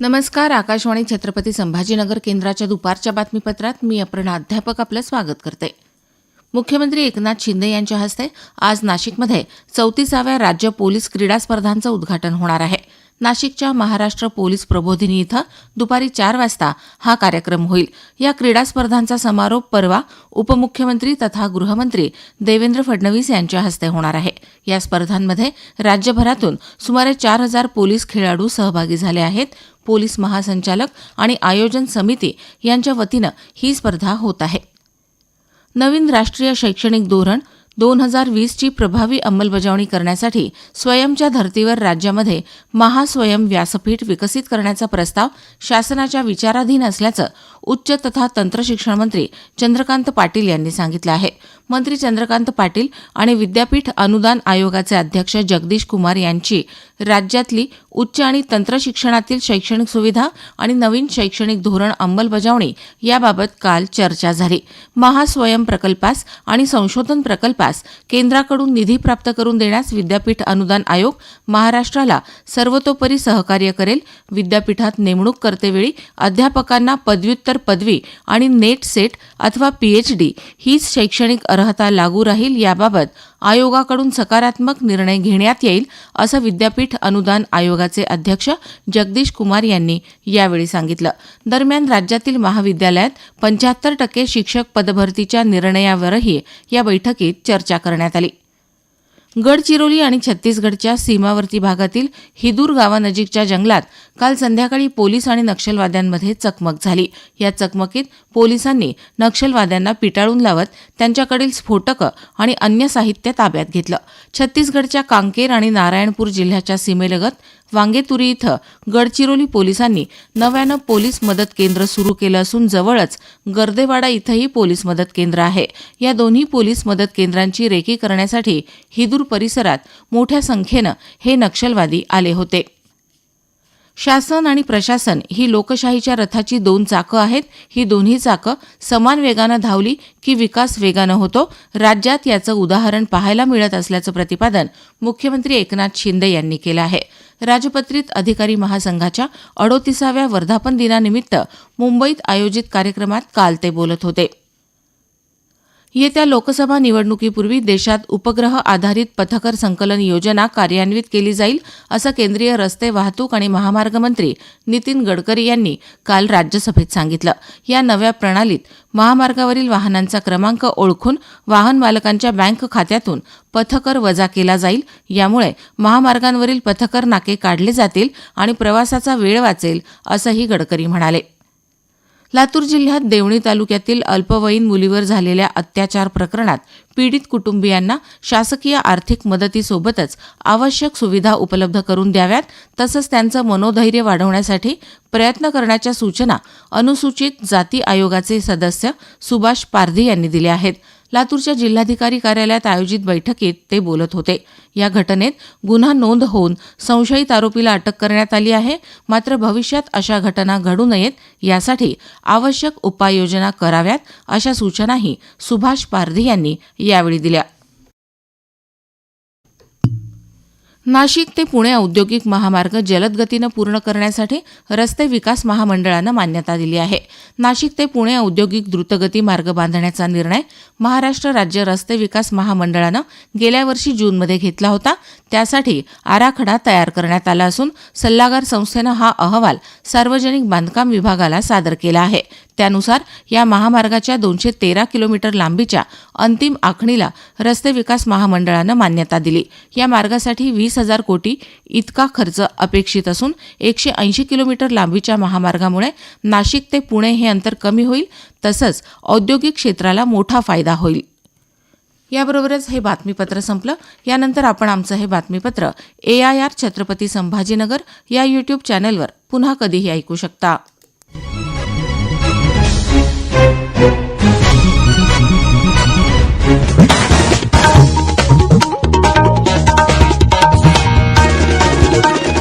नमस्कार आकाशवाणी छत्रपती संभाजीनगर केंद्राच्या दुपारच्या बातमीपत्रात मी अपर्णा अध्यापक आपलं स्वागत करते. मुख्यमंत्री एकनाथ शिंदे यांच्या हस्ते आज नाशिकमध्ये चौतीसाव्या राज्य पोलीस क्रीडा स्पर्धांचं उद्घाटन होणार आहे. नाशिकच्या महाराष्ट्र पोलीस प्रबोधिनी इथं दुपारी चार वाजता हा कार्यक्रम होईल. या क्रीडा स्पर्धांचा समारोप परवा उपमुख्यमंत्री तथा गृहमंत्री देवेंद्र फडणवीस यांच्या हस्ते होणार आहे. या स्पर्धांमध्ये राज्यभरातून सुमारे चार हजार पोलीस खेळाडू सहभागी झाले आहेत. पोलीस महासंचालक आणि आयोजन समिती यांच्या वतीनं ही स्पर्धा होत आहे. नवीन राष्ट्रीय शैक्षणिक धोरण दोन हजार वीसची प्रभावी अंमलबजावणी करण्यासाठी स्वयंच्या धर्तीवर राज्यामध्ये महास्वयं व्यासपीठ विकसित करण्याचा प्रस्ताव शासनाच्या विचाराधीन असल्याचं उच्च तथा तंत्रशिक्षण मंत्री चंद्रकांत पाटील यांनी सांगितलं आहे. मंत्री चंद्रकांत पाटील आणि विद्यापीठ अनुदान आयोगाचे अध्यक्ष जगदीश कुमार यांची राज्यातली उच्च आणि तंत्रशिक्षणातील शैक्षणिक सुविधा आणि नवीन शैक्षणिक धोरण अंमलबजावणी याबाबत काल चर्चा झाली. महास्वयं प्रकल्पास आणि संशोधन प्रकल्प विकास केंद्राकडून निधी प्राप्त करून देण्यास विद्यापीठ अनुदान आयोग महाराष्ट्राला सर्वतोपरी सहकार्य करेल. विद्यापीठात नेमणूक करतेवेळी अध्यापकांना पदव्युत्तर पदवी आणि नेट सेट अथवा पीएचडी हीच शैक्षणिक अर्हता लागू राहील याबाबत आयोगाकडून सकारात्मक निर्णय घेण्यात येईल असं विद्यापीठ अनुदान आयोगाचे अध्यक्ष जगदीश कुमार यांनी यावेळी सांगितलं. दरम्यान राज्यातील महाविद्यालयात पंच्याहत्तर टक्के शिक्षक पदभरतीच्या निर्णयावरही या बैठकीत चर्चा करण्यात आली. गडचिरोली आणि छत्तीसगडच्या सीमावर्ती भागातील हिदूर गावानजीकच्या जंगलात काल संध्याकाळी पोलीस आणि नक्षलवाद्यांमध्ये चकमक झाली. या चकमकीत पोलिसांनी नक्षलवाद्यांना पिटाळून लावत त्यांच्याकडील स्फोटकं आणि अन्य साहित्य ताब्यात घेतलं. छत्तीसगडच्या कांकेर आणि नारायणपूर जिल्ह्याच्या सीमेलगत वांगेतुरी इथं गडचिरोली पोलिसांनी नव्यानं पोलीस मदत केंद्र सुरू केलं असून जवळच गर्देवाडा इथंही पोलीस मदत केंद्र आहे. या दोन्ही पोलीस मदत केंद्रांची रेकी करण्यासाठी हिदूर परिसरात मोठ्या संख्येनं हे नक्षलवादी आले होते. शासन आणि प्रशासन ही लोकशाहीच्या रथाची दोन चाकं आहेत. ही दोन्ही चाकं समान वेगानं धावली की विकास वेगानं होतो. राज्यात याचं उदाहरण पाहायला मिळत असल्याचं प्रतिपादन मुख्यमंत्री एकनाथ शिंदे यांनी केलं आहे. राजपत्रित अधिकारी महासंघाच्या अडोतीसाव्या वर्धापन दिनानिमित्त मुंबईत आयोजित कार्यक्रमात काल ते बोलत होते. येत्या लोकसभा निवडणुकीपूर्वी देशात उपग्रह आधारित पथकर संकलन योजना कार्यान्वित केली जाईल असं केंद्रीय रस्ते वाहतूक आणि महामार्ग मंत्री नितीन गडकरी यांनी काल राज्यसभेत सांगितलं. या नव्या प्रणालीत महामार्गावरील वाहनांचा क्रमांक ओळखून वाहन मालकांच्या बँक खात्यातून पथकर वजा केला जाईल. यामुळे महामार्गांवरील पथकर नाके काढले जातील आणि प्रवासाचा वेळ वाचेल असंही गडकरी म्हणाले. लातूर जिल्ह्यात देवणी तालुक्यातील अल्पवयीन मुलीवर झालेल्या अत्याचार प्रकरणात पीडित कुटुंबियांना शासकीय आर्थिक मदतीसोबतच आवश्यक सुविधा उपलब्ध करून द्याव्यात तसंच त्यांचं मनोधैर्य वाढवण्यासाठी प्रयत्न करण्याच्या सूचना अनुसूचित जाती आयोगाचे सदस्य सुभाष पारधी यांनी दिल्या आहेत. लातूरच्या जिल्हाधिकारी कार्यालयात आयोजित बैठकीत ते बोलत होते. या घटनेत गुन्हा नोंद होऊन संशयित आरोपीला अटक करण्यात आली आहे. मात्र भविष्यात अशा घटना घडू नयेत यासाठी आवश्यक उपाययोजना कराव्यात अशा सूचनाही सुभाष पारधी यांनी यावेळी दिल्या. नाशिक ते पुणे औद्योगिक महामार्ग जलद गतीनं पूर्ण करण्यासाठी रस्ते विकास महामंडळानं मान्यता दिली आहे. नाशिक ते पुणे औद्योगिक द्रुतगती मार्ग बांधण्याचा निर्णय महाराष्ट्र राज्य रस्ते विकास महामंडळानं गेल्या वर्षी जूनमध्ये घेतला होता. त्यासाठी आराखडा तयार करण्यात आला असून सल्लागार संस्थेनं हा अहवाल सार्वजनिक बांधकाम विभागाला सादर केला आहे. त्यानुसार या महामार्गाच्या दोनशे तेरा किलोमीटर लांबीच्या अंतिम आखणीला रस्ते विकास महामंडळानं मान्यता दिली. या मार्गासाठी वीस हजार कोटी इतका खर्च अपेक्षित असून एकशे ऐंशी किलोमीटर लांबीच्या महामार्गामुळे नाशिक ते पुणे हे अंतर कमी होईल तसंच औद्योगिक क्षेत्राला मोठा फायदा होईल. याबरोबरच हे बातमीपत्र संपलं. यानंतर आपण आमचं हे बातमीपत्र A I R Chhatrapati Sambhajinagar या यूट्यूब चॅनलवर पुन्हा कधीही ऐकू शकता.